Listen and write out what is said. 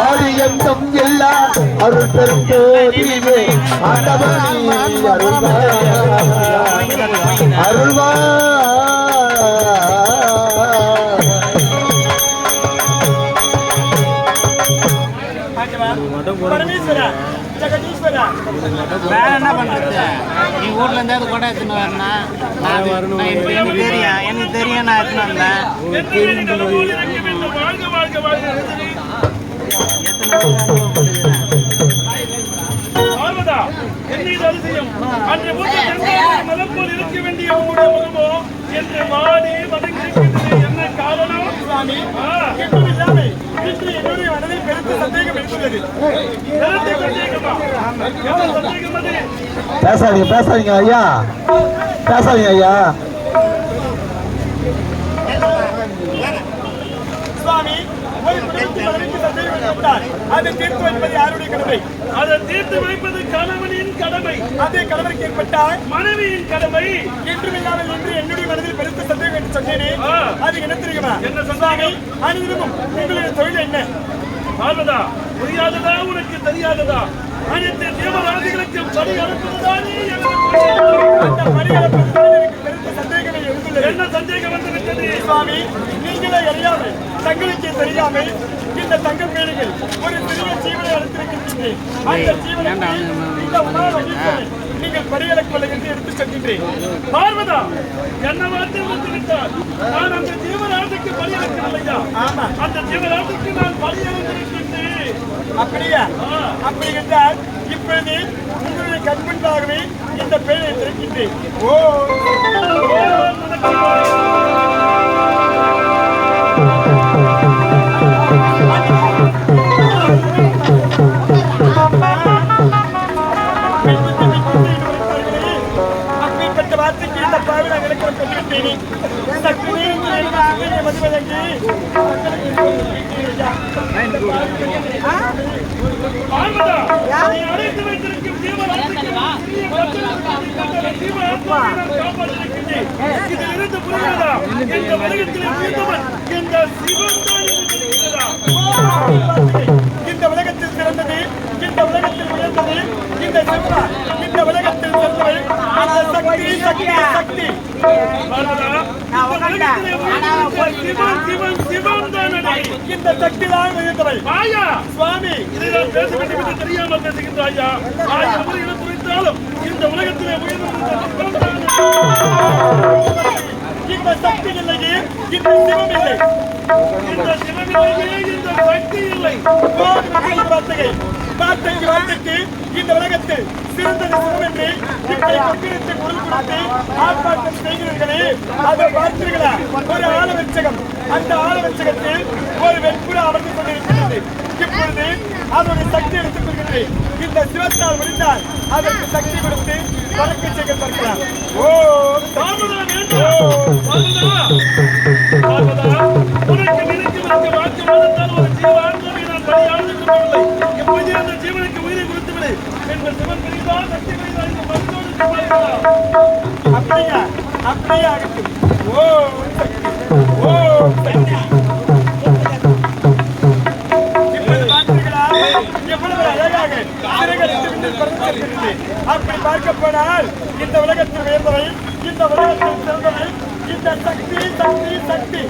ஆதியந்தம் எல்லாம் அருள் பெரும் கோதிலே ஆண்டவனே அருள்வா அருள்வா வேற என்ன பண்றது? நீ ஊர்ல கூட எடுத்துன்னு வரனா எனக்கு தெரியும். எனக்கு தெரியும் நான் எடுத்துன்னு வந்தேன். என்று என்ன காரணம்? சுவாமி என்னுடைய மனதில் பெருத்த சந்தேகம் இருக்கிறது பேசாதீங்க பேசாதீங்க ஐயா. பேசாதீங்க ஐயா. சுவாமி ஒரு குடும்பத்தில் அதை தீர்த்து வைப்பது யாருடைய கடமை? அதை தீர்த்து வைப்பது கணவனின் கடமை. அதே கணவனுக்கு ஏற்பட்டால் மனைவியின் கடமை. என்றும் இல்லாமல் என்று என்னுடைய மனதில் பெருத்த சந்தேகம் என்று சொன்னேனே. அது என்ன தெரியுமா? என்ன சுவாமி அனைவரும் உங்களுடைய தொழில் என்ன? பார்வதா புரியாததா? உனக்கு தெரியாததா? அனைத்து தேவராஜிகளுக்கு படி அனுப்புவதுதானே அந்த படி அனுப்புவதுதான் எனக்கு பெருத்த சந்தேகமே எழுந்துள்ளது. என்ன சந்தேகம் வந்து விட்டது சுவாமி நீங்களே அறியாமல் தங்களுக்கு தெரியாமல் இந்த தங்க பேருகள் ஒரு சிறிய ஜீவனை அளித்திருக்கின்றேன் அந்த ஜீவனுக்கு இந்த வகிப்பதை நீங்கள் பரிகலக்கொள்ள என்று எடுத்து செல்கின்றேன். பார்வதா என்ன வார்த்தை வந்து விட்டார் நான் அந்த ஜீவராஜுக்கு பலியளிக்கவில்லையா ஆமா. அந்த ஜீவராஜுக்கு நான் பலியளித்திருக்கின்றேன் அப்படியா? அப்படி என்றால் இப்பொழுது உங்களுடைய கண் முன்பாகவே இந்த பேரை திறக்கின்றேன். ஓ! அப்படிப்பட்ட வார்த்தைக்கு இந்த விளக்கம் சக்தி அடைத்து வைத்திருக்கும் இதிலிருந்து இந்த உலகத்தில் இந்த சக்தி தான் ஆயா சுவாமி இதை நான் தெரியாமல் பேசுகின்றாயா ஆயிரம் குறித்தாலும் இந்த உலகத்திலே இந்த சக்தி இல்லையே இந்த சிவம் இல்லை இந்த சிவம் இல்லையே இந்த சக்தி இல்லை வார்த்தைக்கு வார்த்தைக்கு இந்த உலகத்தில் சிறந்தது. சிவம் என்று இப்படி கொண்டிருத்து குரல் கொடுத்து ஆர்ப்பாட்டம் செய்கிறீர்களே அதை பார்த்தீர்களா ஒரு ஆலவச்சகம் அந்த ஆலவச்சகத்தில் ஒரு வெண்புறா அமர்ந்து கொண்டிருக்கிறது. இப்பொழுது அதோட சக்தி எடுத்துக் கொள்கிறது இந்த சிவத்தால் முடிந்தால் அதற்கு சக்தி கொடுத்து வழக்கு செய்ய ஓ தாமதம் ஜீவனுக்கு பார்வதா, உனக்கு நினைக்கும் எனக்கு வாக்கு மதத்தால் அம்மையாருக்கு ஓ ஓ அப்படி பார்க்க போனால் இந்த உலகத்தில் உயர்ந்தவை இந்த உலகத்தில் சிறந்தவை இந்த சக்தி சக்தி சக்தி.